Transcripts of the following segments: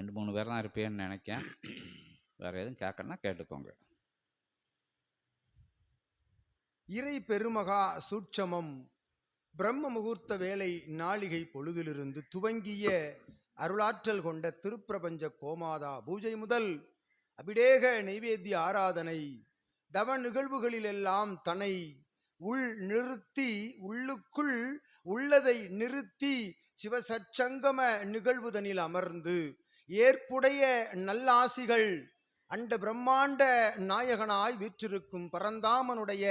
ரெண்டு மூணு பேர் தான் இருப்பேன்னு நினைக்கேன். வேற எதுவும் கேட்கணும்னா கேட்டுக்கோங்க. இறை பெருமகா சூட்சமம். பிரம்ம முகூர்த்த வேலை நாளிகை பொழுதிலிருந்து துவங்கிய அருளாற்றல் கொண்ட திருப்பிரபஞ்ச கோமாதா பூஜை முதல் அபிடேக நைவேத்திய ஆராதனை தவ நிகழ்வுகளிலெல்லாம் தன்னை உள் நிறுத்தி உள்ளுக்குள் உள்ளதை நிறுத்தி சிவசச்சங்கம நிகழ்வுதனில் அமர்ந்து ஏற்புடைய நல்லாசிகள் அண்ட பிரம்மாண்ட நாயகனாய் வீற்றிருக்கும் பரந்தாமனுடைய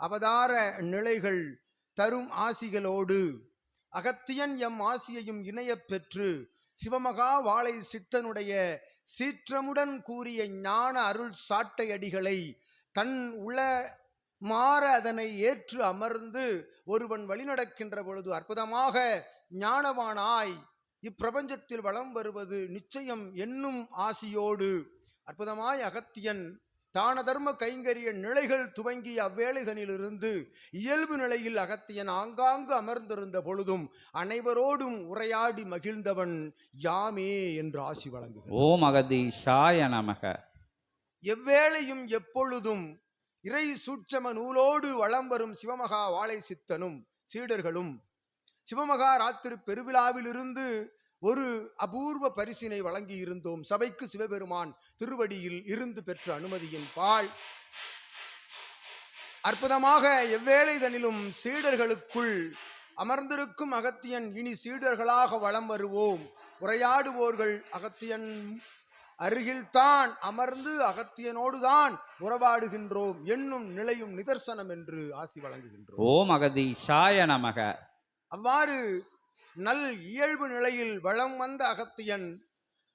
அவதார நிலைகள் தரும் ஆசிகளோடு அகத்தியன் எம் ஆசியையும் இணையப் பெற்று சிவமகா வாழை சித்தனுடைய சீற்றமுடன் கூறிய ஞான அருள் சாட்டையடிகளை தன் உள மாற அதனை ஏற்று அமர்ந்து ஒருவன் வழிநடக்கின்ற பொழுது அற்புதமாக ஞானவானாய் இப்பிரபஞ்சத்தில் வலம் வருவது நிச்சயம் என்னும் ஆசியோடு. அற்புதமாய் அகத்தியன் தான தர்ம கைங்கரிய நிலைகள் துவங்கிய அவ்வேளைதனிலிருந்து இயல்பு நிலையில் அகத்தியன் ஆங்காங்கு அமர்ந்திருந்த பொழுதும் அனைவரோடும் உரையாடி மகிழ்ந்தவன் யாமே என்று ஆசி வழங்குகிறார் ஓம் அகதீஷாய நமக. எவ்வேளையும் எப்பொழுதும் இறை சூட்சம நூலோடு வலம் வரும் சிவமகா வாழை சித்தனும் சீடர்களும் சிவமகா ராத்திரி பெருவிழாவிலிருந்து ஒரு அபூர்வ பரிசினை வழங்கி இருந்தோம் சபைக்கு சிவபெருமான் திருவடியில் இருந்து பெற்ற அனுமதியின் பால். அற்புதமாக எவ்வேளைதனிலும் சீடர்களுக்குள் அமர்ந்திருக்கும் அகத்தியன் இனி சீடர்களாக வலம் வருவோம். உரையாடுவோர்கள் அகத்தியன் அருகில்தான் அமர்ந்து அகத்தியனோடு தான் உறவாடுகின்றோம். என்னும் நிலையும் நிதர்சனம் என்று ஆசி வழங்குகின்றோம். ஓம் சாய நமக. அவ்வாறு நல் இயல்பு நிலையில் வளம் வந்த அகத்தியன்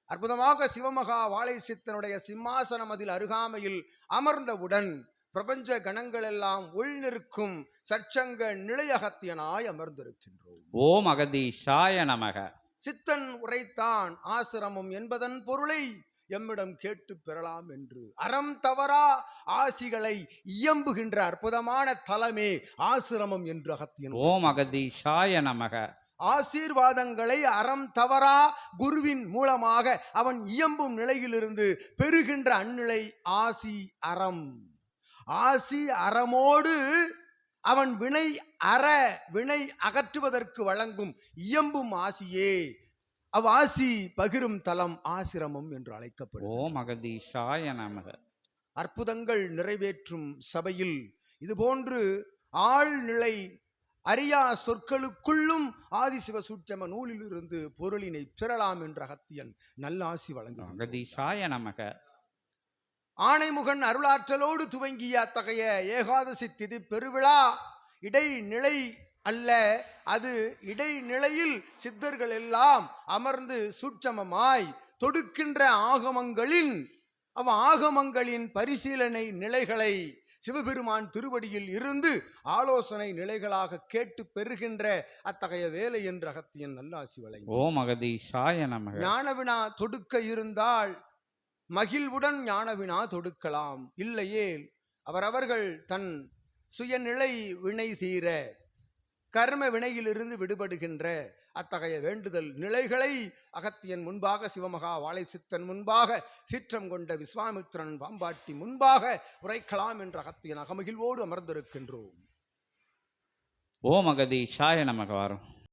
அற்புதமாக சிவமகா வாழை சித்தனுடைய சிம்மாசனம் அதில் அருகாமையில் அமர்ந்தவுடன் பிரபஞ்ச கணங்கள் எல்லாம் உள் நிற்கும் சற்சங்க நிலை அகத்தியனாய் அமர்ந்திருக்கின்றோம். ஓம் அகதீஷாய நமக. சித்தன் உரைத்தான் ஆசிரமம் என்பதன் பொருளை எம்மிடம் கேட்டு பெறலாம் என்று அறம் தவறா ஆசிகளை இயம்புகின்ற அற்புதமான தலமே ஆசிரமம் என்று அகத்தியன் ஓம் அகதீஷாய நமக. ஆசீர்வாதங்களை அறம் தவறா குருவின் மூலமாக அவன் இயம்பும் நிலையிலிருந்து பெறுகின்ற அந்நிலை ஆசி அறம். ஆசி அறமோடு அவன் வினை அற வினை அகற்றுவதற்கு வழங்கும் இயம்பும் ஆசியே. அவ் ஆசி பகிரும் தலம் ஆசிரமம் என்று அழைக்கப்படும் ஓம் அகதீஷாய நமக. அற்புதங்கள் நிறைவேற்றும் சபையில். இதுபோன்று ஆழ்நிலை அறியா சொற்களுக்குள்ளும் ஆதிசிவ சூட்சம நூலிலிருந்து பொருளினை பெறலாம் என்ற அகத்தியன் நல்லாசி வழங்குகிறான் அகதீஷாய நமக. ஆணைமுகன் அருளாற்றலோடு துவங்கிய அத்தகைய ஏகாதசி திதி பெருவிழா இடைநிலை அல்ல அது இடைநிலையில் சித்தர்கள் எல்லாம் அமர்ந்து சூட்சமமாய் தொடுக்கின்ற ஆகமங்களின் அவ ஆகமங்களின் பரிசீலனை நிலைகளை சிவபெருமான் திருவடியில் இருந்து ஆலோசனை நிலைகளாக கேட்டு பெறுகின்ற அத்தகைய வேலை என்ற அகத்தியன் நல்லாசி வழங்கி ஓம் அகதீஷாய ஞானவினா தொடுக்க இருந்தால் மகிழ்வுடன் ஞானவினா தொடுக்கலாம். இல்லையேல் அவரவர்கள் தன் சுயநிலை வினை தீர கர்ம வினையிலிருந்து விடுபடுகின்ற அத்தகைய வேண்டுதல் நிலைகளை அகத்தியன் முன்பாக சிவமகா வாழை சித்தன் முன்பாக சீற்றம் கொண்ட விஸ்வாமித்திரன் பாம்பாட்டி முன்பாக உரைக்கலாம் என்ற அகத்தியன் அகமகிழ்வோடு அமர்ந்திருக்கின்றோம். ஓம் அகதீஷாய நமக வரும்.